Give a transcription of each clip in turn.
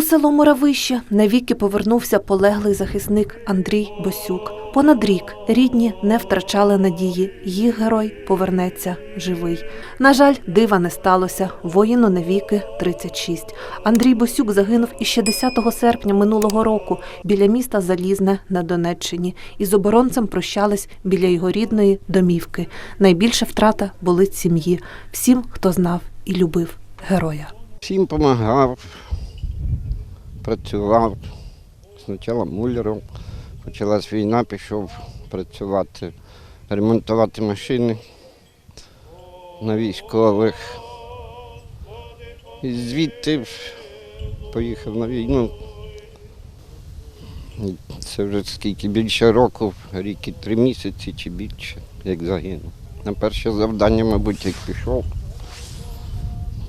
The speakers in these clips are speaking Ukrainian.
У село Моравище навіки повернувся полеглий захисник Андрій Босюк. Понад рік рідні не втрачали надії. Їх герой повернеться живий. На жаль, дива не сталося. Воїну навіки 36. Андрій Босюк загинув іще 10 серпня минулого року біля міста Залізне на Донеччині. Із оборонцем прощались біля його рідної домівки. Найбільша втрата болить сім'ї. Всім, хто знав і любив героя. Всім допомагав, працював. Спочатку муляром. Почалась війна, пішов працювати, ремонтувати машини на військових. І звідти поїхав на війну. Це вже скільки більше року, рік і три місяці чи більше, як загинув. На перше завдання, мабуть, як пішов,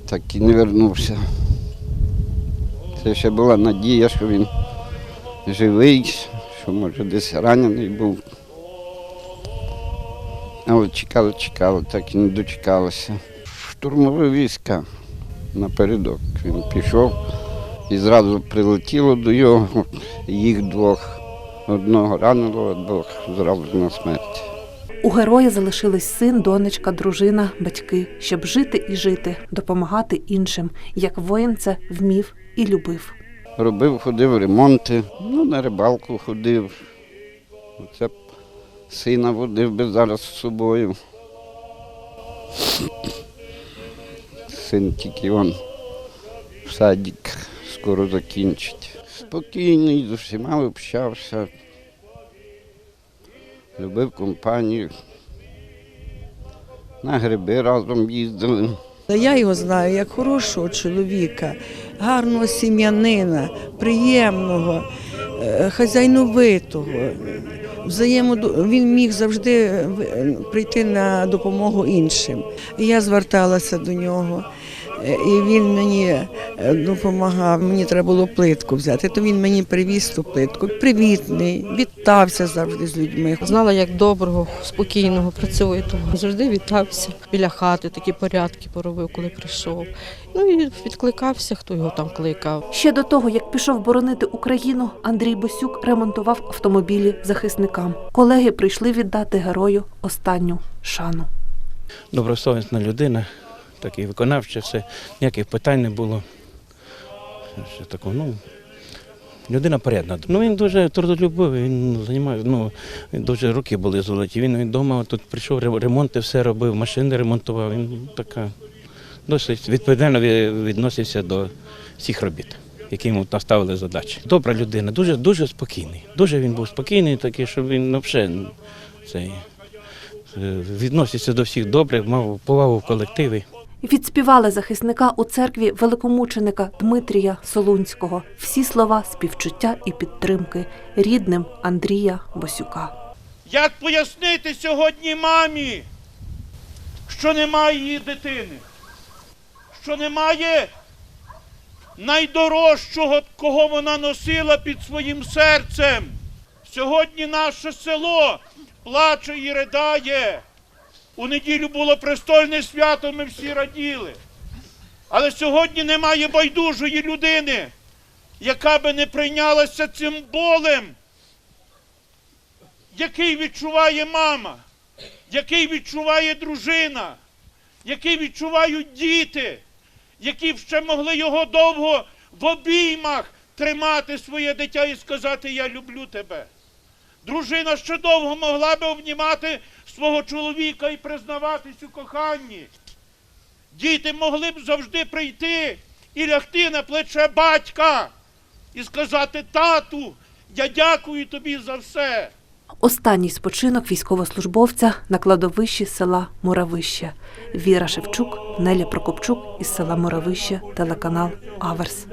так і не вернувся. Це ще була надія, що він живий, що може десь ранений був. Але чекали, чекали, так і не дочекалися. Штурмові війська напередок. Він пішов і зразу прилетіло до його, їх двох. Одного ранило, а двох зразу на смерть. У героя залишились син, донечка, дружина, батьки, щоб жити і жити, допомагати іншим, як воїн це вмів і любив. Робив, ходив ремонти, ну, на рибалку ходив. Оце б сина водив би зараз з собою. Син тільки он в садик скоро закінчить. Спокійний, з усіма общався. Любив компанію. На гриби разом їздили. Я його знаю як хорошого чоловіка, гарного сім'янина, приємного, е, хазяйновитого. Він міг завжди е, прийти на допомогу іншим. Я зверталася до нього, е, і він мені е, допомагав. Мені треба було плитку взяти, то він мені привіз ту плитку. Привітний, вітався завжди з людьми. Знала, як доброго, спокійного, працьовитого. Завжди вітався. Біля хати такі порядки поробив, коли прийшов. Ну і відкликався, хто його там кликав. Ще до того, як пішов боронити Україну, Андрій Босюк ремонтував автомобілі захисникам. Колеги прийшли віддати герою останню шану. добросовісна людина, такий виконавчий, все, ніяких питань не було. Що такого, ну, людина порядна. Ну, він дуже трудолюбивий, він займає, ну, дуже руки були золоті. Він вдома тут прийшов, ремонти все робив, машини ремонтував. Він така досить відповідально відносився до всіх робіт. Які йому наставили задачі. Добра людина, дуже дуже спокійний. Дуже він був спокійний, такий, що він взагалі цей, е, відносився до всіх добре, мав повагу в колективі. Відспівали захисника у церкві великомученика Дмитрія Солунського. Всі слова співчуття і підтримки рідним Андрія Босюка. Як пояснити сьогодні мамі, що немає її дитини, що немає найдорожчого, кого вона носила під своїм серцем? Сьогодні наше село плаче і ридає. У неділю було престольне свято, ми всі раділи. Але сьогодні немає байдужої людини, яка би не прийнялася цим болем який відчуває мама, який відчуває дружина, який відчувають діти, які ще могли його довго в обіймах тримати своє дитя і сказати Я люблю тебе. Дружина ще довго могла би обнімати свого чоловіка і признаватись у коханні. Діти могли б завжди прийти і лягти на плече батька і сказати, тату, я дякую тобі за все. Останній спочинок військовослужбовця на кладовищі села Муравище. Віра Шевчук, Неля Прокопчук із села Муравище, телеканал Аверс.